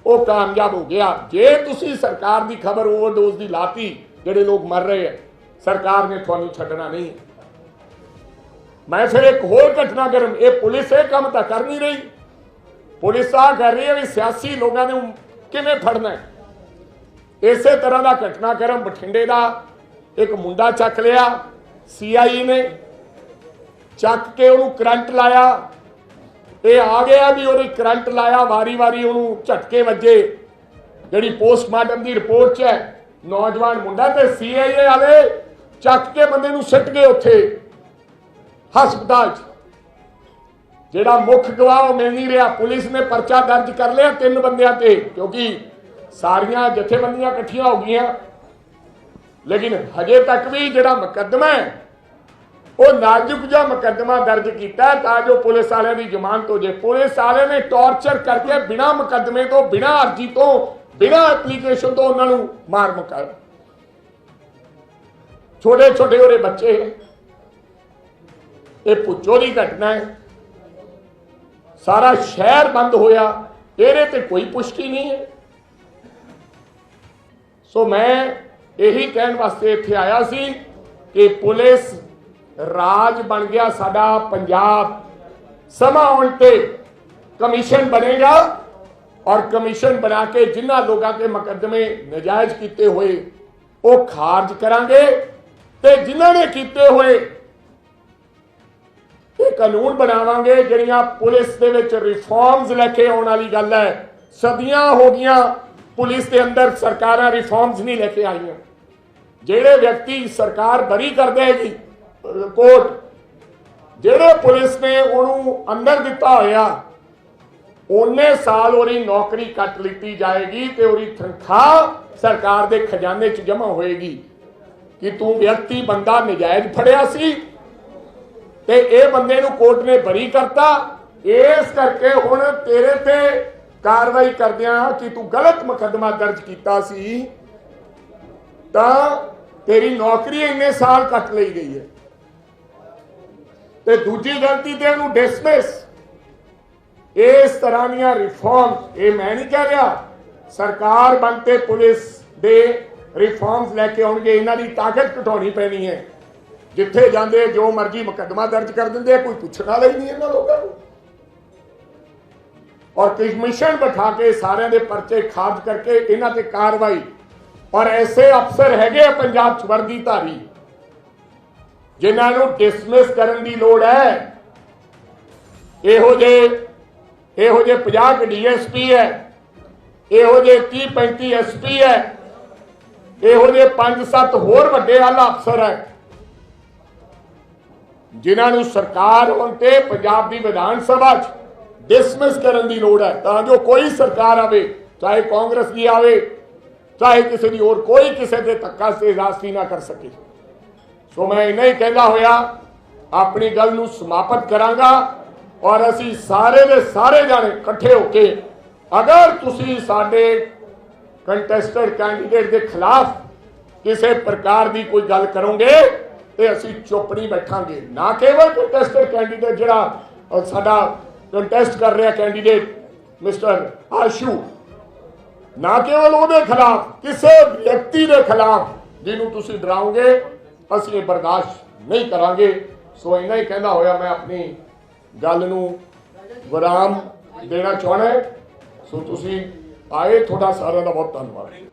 ਉਹ ਕਾਮਯਾਬ ਹੋ ਗਿਆ। ਜੇ ਤੁਸੀਂ ਸਰਕਾਰ ਦੀ ਖਬਰ ਓਵਰਡੋਜ਼ ਦੀ ਲਾਤੀ, ਜਿਹੜੇ ਲੋਕ ਮਰ ਰਹੇ ਹੈ, ਸਰਕਾਰ ਨੇ ਤੁਹਾਨੂੰ ਛੱਡਣਾ ਨਹੀਂ। ਮੈਂ ਫਿਰ ਇੱਕ ਹੋਰ ਘਟਨਾ ਕਰਮ ਇਹ ਪੁਲਿਸ ਇਹ ਕੰਮ ਤਾਂ ਕਰ ਨਹੀਂ ਰਹੀ। ਪੁਲਿਸ ਆ ਕਰ ਰਹੀ ਹੈ ਵੀ ਸਿਆਸੀ ਲੋਕਾਂ ਨੂੰ ਕਿਵੇਂ ਫੜਨਾ ਹੈ? ਇਸੇ ਤਰ੍ਹਾਂ ਦਾ ਘਟਨਾਕ੍ਰਮ ਬਠਿੰਡੇ ਦਾ ਇੱਕ ਮੁੰਡਾ ਚੱਕ ਲਿਆ ਸੀਆਈਏ ਨੇ, ਚੱਕ ਕੇ ਉਹਨੂੰ ਕਰੰਟ ਲਾਇਆ। ਇਹ ਆ ਗਿਆ ਵੀ ਉਹਨੇ ਕਰੰਟ ਲਾਇਆ ਵਾਰੀ-ਵਾਰੀ ਉਹਨੂੰ ਝਟਕੇ ਵੱਜੇ। ਜਿਹੜੀ ਪੋਸਟਮਾਰਟਮ ਦੀ ਰਿਪੋਰਟ 'ਚ ਹੈ, ਨੌਜਵਾਨ ਮੁੰਡਾ ਤੇ ਸੀਆਈਏ ਵਾਲੇ ਚੱਕ ਕੇ ਬੰਦੇ ਨੂੰ ਸਿੱਟ ਗਏ ਉੱਥੇ, ਹਸਪਤਾਲ 'ਚ। ਜਿਹੜਾ ਮੁੱਖ ਗਵਾਹ ਉਹ ਮਿਲ ਨਹੀਂ ਰਿਹਾ, ਪੁਲਿਸ ਨੇ ਪਰਚਾ ਦਰਜ ਕਰ ਲਿਆ ਤਿੰਨ ਬੰਦਿਆਂ ਤੇ, ਕਿਉਂਕਿ ਸਾਰੀਆਂ ਜਥੇਬੰਦੀਆਂ ਇਕੱਠੀਆਂ ਹੋ ਗਈਆਂ। ਲੇਕਿਨ ਹਜੇ ਤੱਕ ਵੀ ਜਿਹੜਾ ਮੁਕੱਦਮਾ ਹੈ, ਉਹ ਨਾਜ਼ੁਕ ਜਿਹਾ ਮੁਕੱਦਮਾ ਦਰਜ ਕੀਤਾ ਤਾਂ ਜੋ ਪੁਲਿਸ ਵਾਲਿਆਂ ਦੀ ਜ਼ਮਾਨਤ ਹੋ ਜੇ। ਪੁਲਿਸ ਵਾਲਿਆਂ ਨੇ ਟੌਰਚਰ ਕਰਕੇ ਬਿਨਾਂ ਮੁਕੱਦਮੇ ਤੋਂ, ਬਿਨਾਂ ਅਰਜੀ ਤੋਂ, ਬਿਨਾਂ ਐਪਲੀਕੇਸ਼ਨ ਤੋਂ ਉਹਨਾਂ ਨੂੰ ਮਾਰ ਮੁਕਾਇਆ। ਛੋਟੇ ਛੋਟੇ ਉਹਦੇ ਬੱਚੇ ਇਹ ਪੁੱਛੋ ਦੀ ਘਟਨਾ ਹੈ। ਸਾਰਾ ਸ਼ਹਿਰ ਬੰਦ ਹੋਇਆ। ਇਹਦੇ ਤੇ ਕੋਈ ਪੁਸ਼ਟੀ ਨਹੀਂ ਹੈ। ਸੋ ਮੈਂ ਇਹੀ ਕਹਿਣ ਵਾਸਤੇ ਇੱਥੇ ਆਇਆ ਸੀ ਕਿ ਪੁਲਿਸ ਰਾਜ ਬਣ ਗਿਆ ਸਾਡਾ ਪੰਜਾਬ। ਸਮਾਂ ਆਉਣ ਤੇ ਕਮਿਸ਼ਨ ਬਣੇਗਾ ਔਰ ਕਮਿਸ਼ਨ ਬਣਾ ਕੇ ਜਿਨ੍ਹਾਂ ਲੋਕਾਂ ਦੇ ਮੁਕੱਦਮੇ ਨਜਾਇਜ਼ ਕੀਤੇ ਹੋਏ ਉਹ ਖਾਰਜ ਕਰਾਂਗੇ ਤੇ ਜਿਨ੍ਹਾਂ ਨੇ ਕੀਤੇ ਹੋਏ ਇਹ ਕਾਨੂੰਨ ਬਣਾਵਾਂਗੇ ਜਿਹੜੀਆਂ ਪੁਲਿਸ ਦੇ ਵਿੱਚ ਰਿਫਾਰਮਸ ਲੈ ਕੇ ਆਉਣ ਵਾਲੀ ਗੱਲ ਹੈ। ਸਦੀਆਂ ਹੋ ਗਈਆਂ ਪੁਲਿਸ ਦੇ ਅੰਦਰ ਸਰਕਾਰਾਂ ਰਿਫਾਰਮਸ ਨਹੀਂ ਲੈ ਕੇ ਆਈਆਂ। ਜਿਹੜੇ ਵਿਅਕਤੀ ਸਰਕਾਰ ਬਰੀ ਕਰ ਦੇਗੀ ਕੋਰਟ ਜਿਹੜੇ ਪੁਲਿਸ ਨੇ ਉਹਨੂੰ ਅੰਦਰ ਦਿੱਤਾ ਹੋਇਆ, ਉਹਨੇ ਸਾਲ ਉਹਦੀ ਨੌਕਰੀ ਕੱਟ ਲਿੱਤੀ ਜਾਏਗੀ ਤੇ ਉਹਦੀ ਤਨਖਾਹ ਸਰਕਾਰ ਦੇ ਖਜ਼ਾਨੇ 'ਚ ਜਮ੍ਹਾਂ ਹੋਏਗੀ। ਕਿ ਤੂੰ ਵਿਅਕਤੀ ਬੰਦਾ ਨਜਾਇਜ਼ ਫੜਿਆ ਸੀ ਤੇ ਇਹ ਬੰਦੇ ਨੂੰ ਕੋਰਟ ਨੇ ਬਰੀ ਕਰਤਾ, ਇਸ ਕਰਕੇ ਹੁਣ ਤੇਰੇ ਤੇ ਕਾਰਵਾਈ ਕਰਦਿਆਂ ਕਿ ਤੂੰ ਗਲਤ ਮੁਕੱਦਮਾ ਦਰਜ ਕੀਤਾ ਸੀ। ਤਾਂ ਤੇਰੀ ਨੌਕਰੀ ਇੰਨੇ ਸਾਲ ਕੱਟ ਲਈ ਗਈ ਹੈ। ਤੇ ਦੂਜੀ ਗਲਤੀ ਤੇ ਉਹਨੂੰ ਡਿਸਮਿਸ ਇਸ ਤਰ੍ਹਾਂ ਦੀਆਂ ਰਿਫਾਰਮਸ ਇਹ ਮੈਂ ਨਹੀਂ ਕਹਿ ਰਿਹਾ, ਸਰਕਾਰ ਬਣਤੇ ਪੁਲਿਸ ਦੇ ਰਿਫਾਰਮਸ ਲੈ ਕੇ ਆਉਣਗੇ, ਇਹਨਾਂ ਦੀ ਤਾਕਤ ਘਟਾਉਣੀ ਪੈਣੀ ਹੈ। ਜਿੱਥੇ ਜਾਂਦੇ, ਜੋ ਮਰਜ਼ੀ ਮੁਕੱਦਮਾ ਦਰਜ ਕਰ ਦਿੰਦੇ ਕੋਈ ਪੁੱਛਣ ਵਾਲਾ ਹੀ ਨਹੀਂ ਇਹਨਾਂ ਲੋਕਾਂ ਨੂੰ। ਔਰ ਕਮਿਸ਼ਨ ਬਿਠਾ ਕੇ ਸਾਰਿਆਂ ਦੇ ਪਰਚੇ ਖਾਰਜ ਕਰਕੇ ਇਹਨਾਂ ਤੇ ਕਾਰਵਾਈ ਔਰ ਐਸੇ ਅਫਸਰ ਹੈਗੇ ਆ ਪੰਜਾਬ ਚ ਵਰਦੀ ਧਾਰੀ। ਜਿਨ੍ਹਾਂ ਨੂੰ ਡਿਸਮਿਸ ਕਰਨ ਦੀ ਲੋੜ ਹੈ। ਇਹੋ ਜੇ ਇਹੋ ਜੇ 50 ਡੀਐਸਪੀ ਹੈ, ਇਹੋ ਜੇ 30 35 ਐਸਪੀ ਹੈ, ਇਹੋ ਜੇ 5-7 ਹੋਰ ਵੱਡੇ ਆਲਾ ਅਫਸਰ ਹੈ, ਜਿਨ੍ਹਾਂ ਨੂੰ ਸਰਕਾਰ ਹੁਣ ਤੇ ਪੰਜਾਬ ਦੀ ਵਿਧਾਨ ਸਭਾ 'ਚ ਡਿਸਮਿਸ ਕਰਨ ਦੀ ਲੋੜ ਹੈ। ਤਾਂ ਜੋ ਕੋਈ ਸਰਕਾਰ ਆਵੇ, ਚਾਹੇ ਕਾਂਗਰਸ ਦੀ ਆਵੇ ਚਾਹੇ ਕਿਸੇ ਦੀ ਹੋਰ ਕੋਈ ਕਿਸੇ ਦੇ ਧੱਕਾ ਸੇ ਰਾਸਤੀ ਨਾ ਕਰ ਸਕੇ। ਸੋ ਮੈਂ ਨਹੀਂ ਕਹਿੰਦਾ ਹੋਇਆ, ਆਪਣੀ ਗੱਲ ਨੂੰ ਸਮਾਪਤ ਕਰਾਂਗਾ ਔਰ ਅਸੀਂ ਸਾਰੇ ਦੇ ਸਾਰੇ ਜਾਣੇ ਇਕੱਠੇ ਹੋ ਕੇ ਅਗਰ ਤੁਸੀਂ ਸਾਡੇ ਕੰਟੈਸਟਡ ਕੈਂਡੀਡੇਟ ਦੇ ਖਿਲਾਫ ਕਿਸੇ ਪ੍ਰਕਾਰ ਦੀ ਕੋਈ ਗੱਲ ਕਰੋਗੇ, ਤੇ ਅਸੀਂ ਚੁੱਪ ਨਹੀਂ ਬੈਠਾਂਗੇ। ਨਾ ਕੇਵਲ ਕੰਟੈਸਟਡ ਕੈਂਡੀਡੇਟ ਜਿਹੜਾ ਸਾਡਾ ਕੰਟੈਸਟ ਕਰ ਰਿਹਾ ਕੈਂਡੀਡੇਟ ਮਿਸਟਰ ਆਸ਼ੂ ਨਾ ਕੇਵਲ ਉਹਦੇ ਖਿਲਾਫ, ਕਿਸੇ ਵਿਅਕਤੀ ਦੇ ਖਿਲਾਫ ਜਿਹਨੂੰ ਤੁਸੀਂ ਡਰਾਓਗੇ, ਅਸੀਂ ਇਹ ਬਰਦਾਸ਼ਤ ਨਹੀਂ ਕਰਾਂਗੇ ਸੋ ਇੰਨਾ ਹੀ ਕਹਿੰਦਾ ਹੋਇਆ ਮੈਂ ਆਪਣੀ ਗੱਲ ਨੂੰ ਵਿਰਾਮ ਦੇਣਾ ਚਾਹਣਾ ਹੈ। ਸੋ ਤੁਸੀਂ ਆਏ, ਤੁਹਾਡਾ ਸਾਰਿਆਂ ਦਾ ਬਹੁਤ ਧੰਨਵਾਦ